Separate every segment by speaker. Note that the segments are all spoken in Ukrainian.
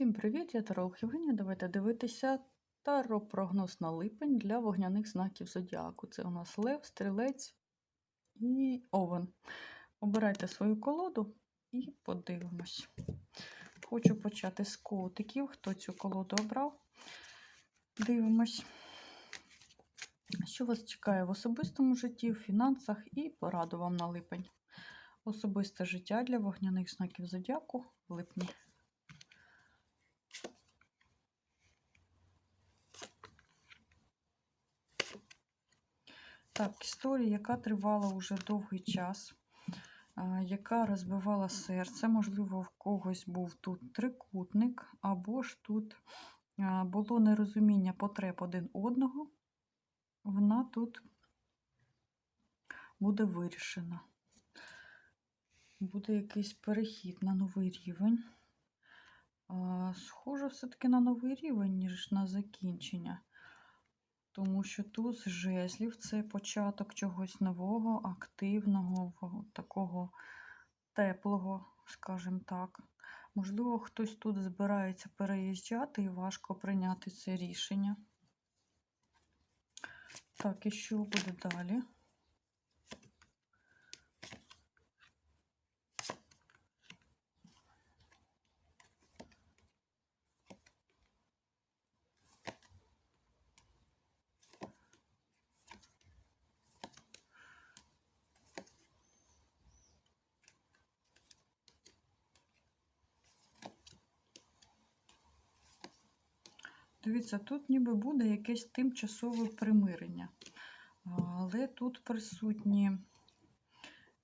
Speaker 1: Всім привіт! Я Таролог Євгенія. Давайте дивитися таро-прогноз на липень для вогняних знаків зодіаку. Це у нас Лев, Стрілець і Овен. Обирайте свою колоду і подивимось. Хочу почати з котиків. Хто цю колоду обрав? Дивимось. Що вас чекає в особистому житті, в фінансах і пораду вам на липень. Особисте життя для вогняних знаків зодіаку в липні. Так, історія, яка тривала уже довгий час, яка розбивала серце. Можливо, в когось був тут трикутник, або ж тут було нерозуміння потреб один одного. Вона тут буде вирішена. Буде якийсь перехід на новий рівень. Схоже, все-таки на новий рівень, ніж на закінчення. Тому що туз жезлів це початок чогось нового, активного, такого теплого, скажімо так. Можливо, хтось тут збирається переїжджати і важко прийняти це рішення. Так, і що буде далі? Дивіться, тут ніби буде якесь тимчасове примирення. Але тут присутні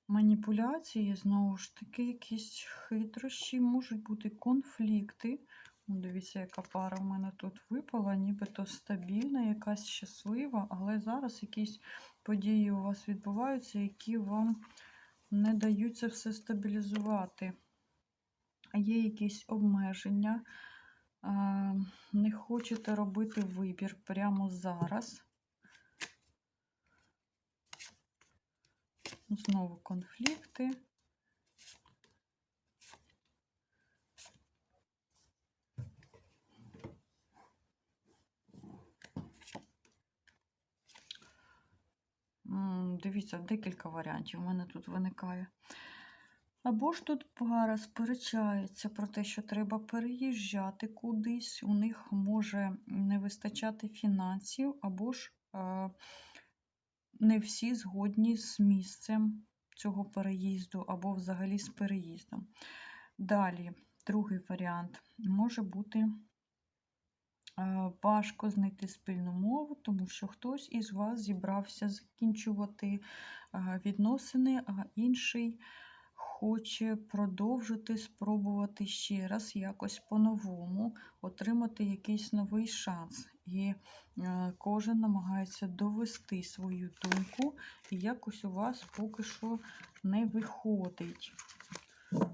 Speaker 1: маніпуляції, знову ж таки, якісь хитрощі, можуть бути конфлікти. Ну, Дивіться, яка пара в мене тут випала, нібито стабільна, якась щаслива, але зараз якісь події у вас відбуваються, які вам не дають це все стабілізувати. Є якісь обмеження. А, Не хочете робити вибір прямо зараз. Знову конфлікти. Дивіться, декілька варіантів у мене тут виникає. Або ж тут пара сперечається про те, що треба переїжджати кудись, у них може не вистачати фінансів, або ж е, не всі згодні з місцем цього переїзду, або взагалі з переїздом. Далі, другий варіант може бути е, важко знайти спільну мову, тому що хтось із вас зібрався закінчувати е, відносини, а інший хоче продовжити, спробувати ще раз якось по-новому, отримати якийсь новий шанс. І е, кожен намагається довести свою думку, і якось у вас поки що не виходить.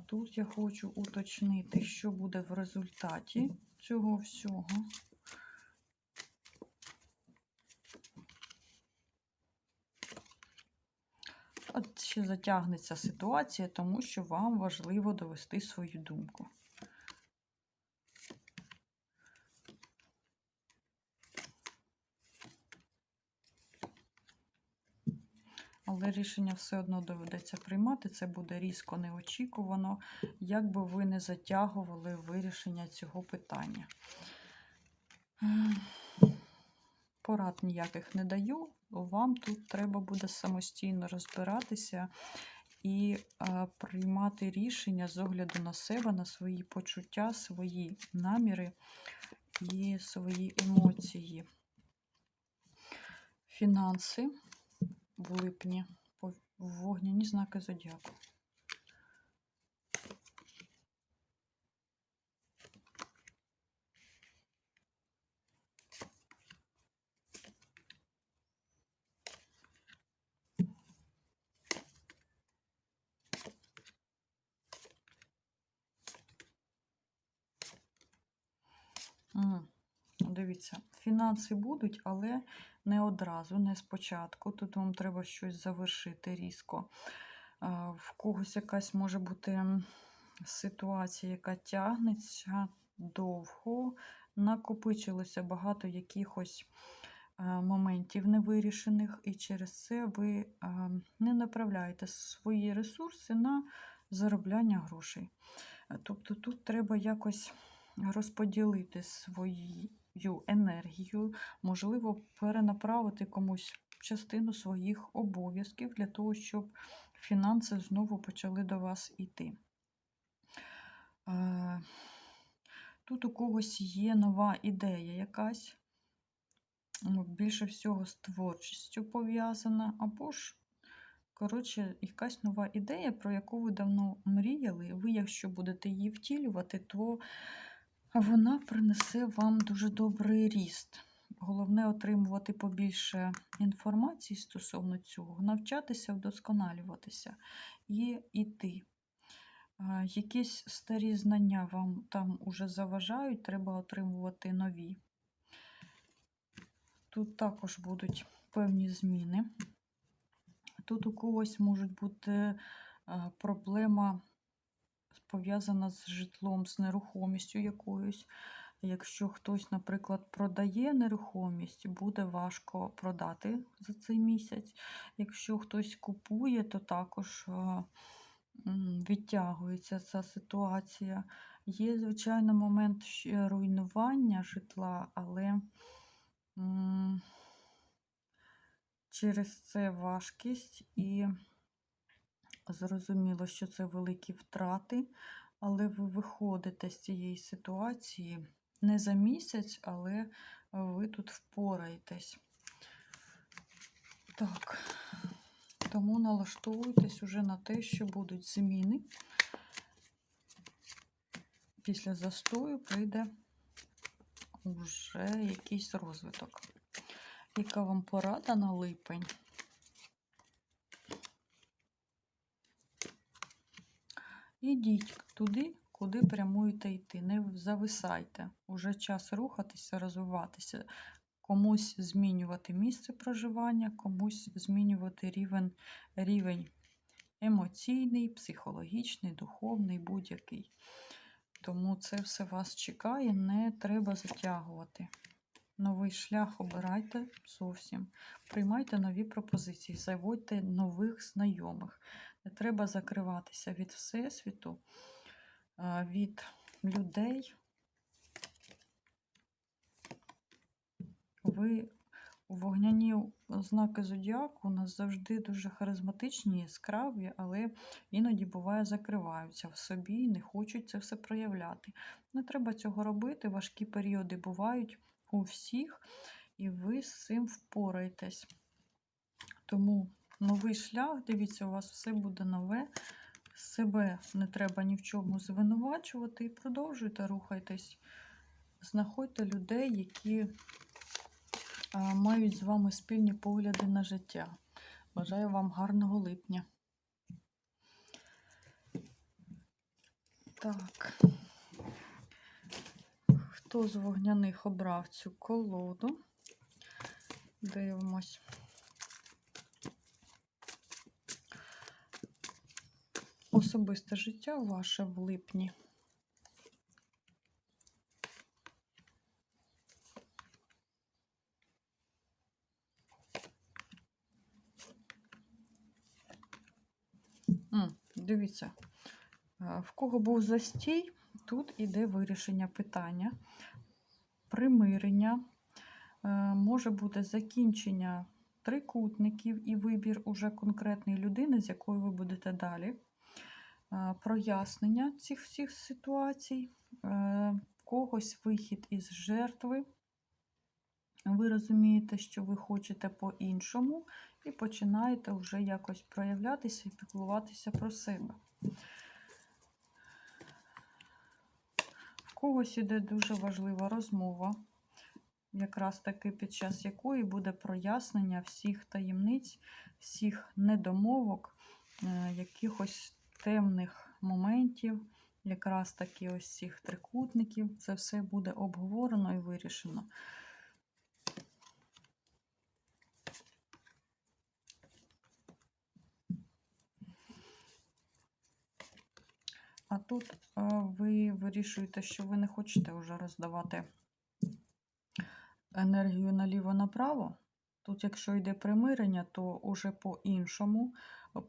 Speaker 1: Тут я хочу уточнити, що буде в результаті цього всього. От ще затягнеться ситуація, тому що вам важливо довести свою думку. Але рішення все одно доведеться приймати. Це буде різко неочікувано, як би ви не затягували вирішення цього питання. Порад ніяких не даю. Вам тут треба буде самостійно розбиратися і е, приймати рішення з огляду на себе, на свої почуття, свої наміри і свої емоції. Фінанси в липні, вогняні знаки зодіаку. М, Дивіться, фінанси будуть, але не одразу, не спочатку. Тут вам треба щось завершити різко. В когось якась може бути ситуація, яка тягнеться, довго, накопичилося багато якихось моментів невирішених, і через це ви не направляєте свої ресурси на заробляння грошей. Тобто тут треба якось розподілити свою енергію, можливо, перенаправити комусь частину своїх обов'язків для того, щоб фінанси знову почали до вас йти. Е, Тут у когось є нова ідея якась, ну, більше всього з творчістю пов'язана, або ж, коротше, якась нова ідея, про яку ви давно мріяли. Ви, якщо будете її втілювати, то вона принесе вам дуже добрий ріст. Головне отримувати побільше інформації стосовно цього, навчатися, вдосконалюватися і йти. Якісь старі знання вам там уже заважають, треба отримувати нові. Тут також будуть певні зміни. Тут у когось можуть бути е, проблема пов'язана з житлом, з нерухомістю якоюсь. Якщо хтось, наприклад, продає нерухомість, буде важко продати за цей місяць. Якщо хтось купує, то також е, відтягується ця ситуація. Є, звичайно, момент руйнування житла, але через це важкість і зрозуміло, що це великі втрати, але ви виходите з цієї ситуації не за місяць, але ви тут впораєтесь. Так, тому налаштовуйтесь уже на те, що будуть зміни. Після застою прийде вже якийсь розвиток. Яка вам порада на липень? Ідіть туди, куди прямуєте йти. Не зависайте. Уже час рухатися, розвиватися. Комусь змінювати місце проживання, комусь змінювати рівень, рівень емоційний, психологічний, духовний, будь-який. Тому це все вас чекає, не треба затягувати. Новий шлях обирайте зовсім. Приймайте нові пропозиції, заводьте нових знайомих. Треба закриватися від Всесвіту, від людей. Ви вогняні знаки зодіаку у нас завжди дуже харизматичні, яскраві, але іноді буває закриваються в собі і не хочуть це все проявляти. Не треба цього робити. Важкі періоди бувають у всіх, і ви з цим впораєтесь. Тому новий шлях, дивіться, у вас все буде нове. Себе не треба ні в чому звинувачувати і продовжуйте рухайтесь. Знаходьте людей, які мають з вами спільні погляди на життя. Бажаю вам гарного липня. Так. Хто з вогняних обрав цю колоду? Дивимось. Особисте життя ваше в липні. Дивіться, е, в кого був застій, тут іде вирішення питання, примирення, е, може бути закінчення трикутників і вибір уже конкретної людини, з якою ви будете далі. Е, Прояснення цих всіх ситуацій, е, когось вихід із жертви. Ви розумієте, що ви хочете по-іншому, і починаєте вже якось проявлятися і піклуватися про себе. В когось іде дуже важлива розмова, якраз таки під час якої буде прояснення всіх таємниць, всіх недомовок, е, якихось темних моментів, якраз таки ось цих трикутників. Це все буде обговорено і вирішено. А тут е, ви вирішуєте, що ви не хочете вже роздавати енергію наліво-направо. Тут, якщо йде примирення, то уже по-іншому,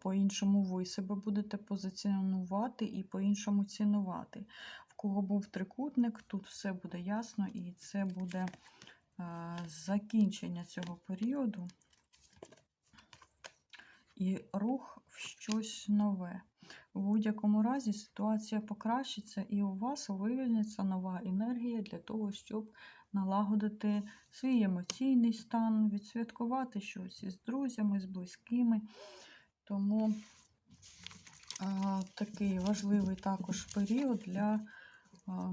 Speaker 1: по-іншому ви себе будете позиціонувати і по-іншому цінувати. В кого був трикутник, тут все буде ясно, і це буде е, закінчення цього періоду і рух в щось нове. У будь-якому разі ситуація покращиться, і у вас вивільниться нова енергія для того, щоб налагодити свій емоційний стан, відсвяткувати щось із друзями, з близькими. Тому а, такий важливий також період для, а,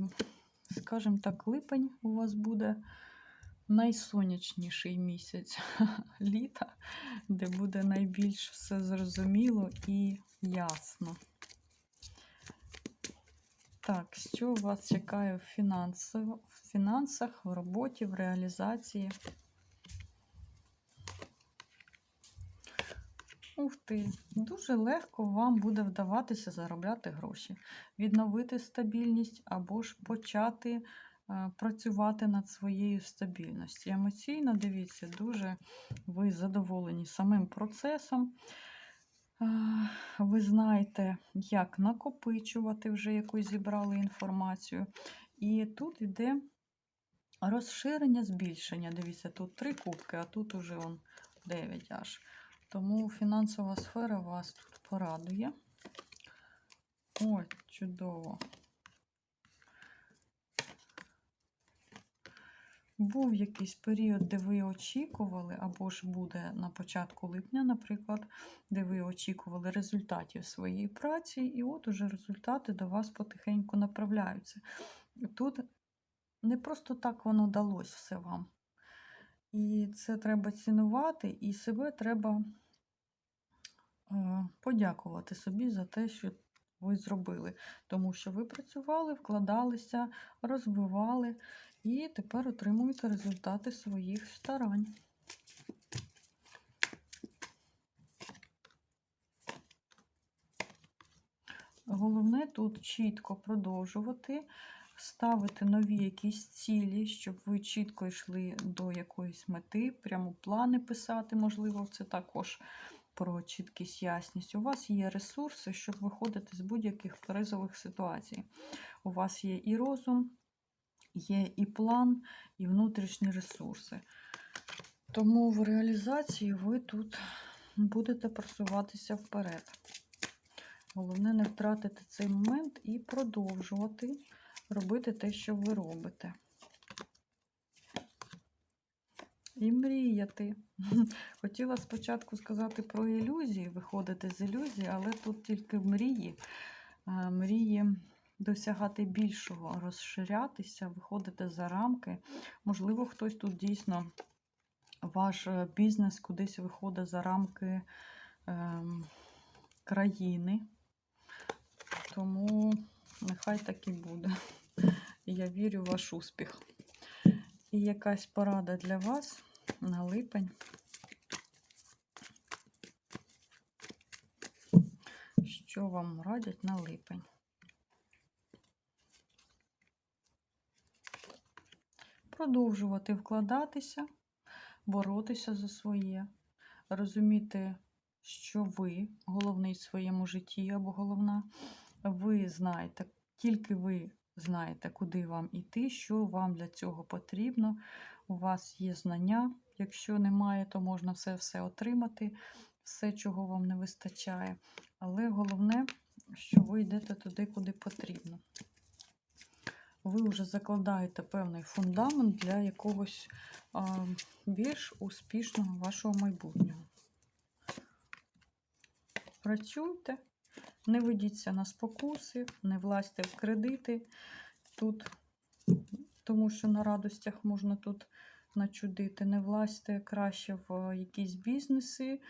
Speaker 1: скажімо так, липень у вас буде найсонячніший місяць літа, де буде найбільш все зрозуміло і ясно. Так, що вас чекає в фінансах, в фінансах, в роботі, в реалізації? Ух ти, дуже легко вам буде вдаватися заробляти гроші, відновити стабільність або ж почати е, працювати над своєю стабільністю. Емоційно, дивіться, дуже ви задоволені самим процесом. Ви знаєте, як накопичувати вже якусь зібрали інформацію. І тут йде розширення, збільшення. Дивіться, тут три кубки, а тут уже он 9 аж. Тому фінансова сфера вас тут порадує. Ой, чудово. Був якийсь період, де ви очікували, або ж буде на початку липня, наприклад, де ви очікували результатів своєї праці, і от уже результати до вас потихеньку направляються. Тут не просто так воно далось все вам. І це треба цінувати, і себе треба е, подякувати собі за те, що ви зробили. Тому що ви працювали, вкладалися, розвивали і тепер отримуєте результати своїх старань. Головне тут чітко продовжувати, ставити нові якісь цілі, щоб ви чітко йшли до якоїсь мети, прямо плани писати, можливо, це також про чіткість, ясність. У вас є ресурси, щоб виходити з будь-яких кризових ситуацій. У вас є і розум, є і план, і внутрішні ресурси. Тому в реалізації ви тут будете просуватися вперед. Головне не втратити цей момент і продовжувати робити те, що ви робите. І мріяти. Хотіла спочатку сказати про ілюзії, виходити з ілюзії, але тут тільки мрії. Е, Мрії досягати більшого, розширятися, виходити за рамки. Можливо, хтось тут дійсно ваш е, бізнес кудись виходить за рамки ем, країни. Тому нехай так і буде. Я вірю в ваш успіх. І якась порада для вас на липень. Що вам радять на липень? Продовжувати вкладатися, боротися за своє, розуміти, що ви головний в своєму житті або головна. Ви знаєте, тільки ви знаєте, куди вам іти, що вам для цього потрібно. У вас є знання. Якщо немає, то можна все-все отримати, все, чого вам не вистачає. Але головне, що ви йдете туди, куди потрібно. Ви вже закладаєте певний фундамент для якогось а, більш успішного вашого майбутнього. Працюйте, не ведіться на спокуси, не влазьте в кредити тут, тому що на радостях можна тут начудити. Не влазьте краще в якісь бізнеси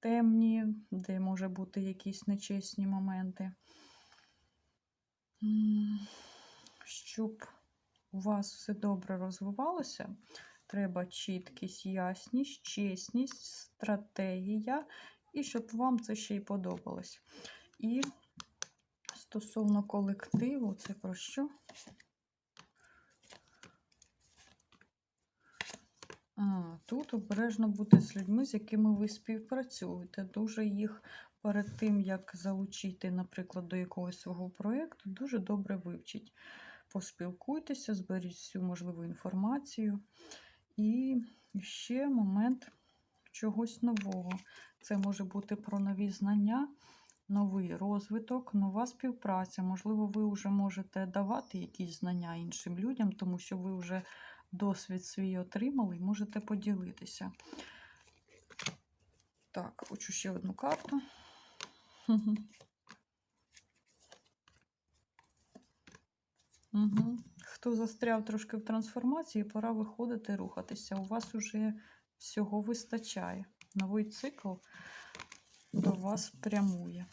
Speaker 1: темні, де може бути якісь нечесні моменти. Щоб у вас все добре розвивалося, треба чіткість, ясність, чесність, стратегія, і щоб вам це ще й подобалось. І Стосовно колективу, це про що? А, тут обережно бути з людьми, з якими ви співпрацюєте. Дуже їх перед тим, як залучити, наприклад, до якогось свого проєкту, дуже добре вивчіть. Поспілкуйтеся, зберіть всю можливу інформацію. І ще момент чогось нового. Це може бути про нові знання, новий розвиток, нова співпраця. Можливо, ви вже можете давати якісь знання іншим людям, тому що ви вже досвід свій отримали можете поділитися. Так, хочу ще одну карту. Угу. Хто застряв трошки в трансформації, пора виходити, рухатися. У вас уже всього вистачає. Новий цикл до вас прямує.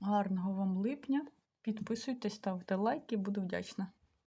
Speaker 1: Гарного вам липня. Підписуйтесь, ставте лайки, буду вдячна.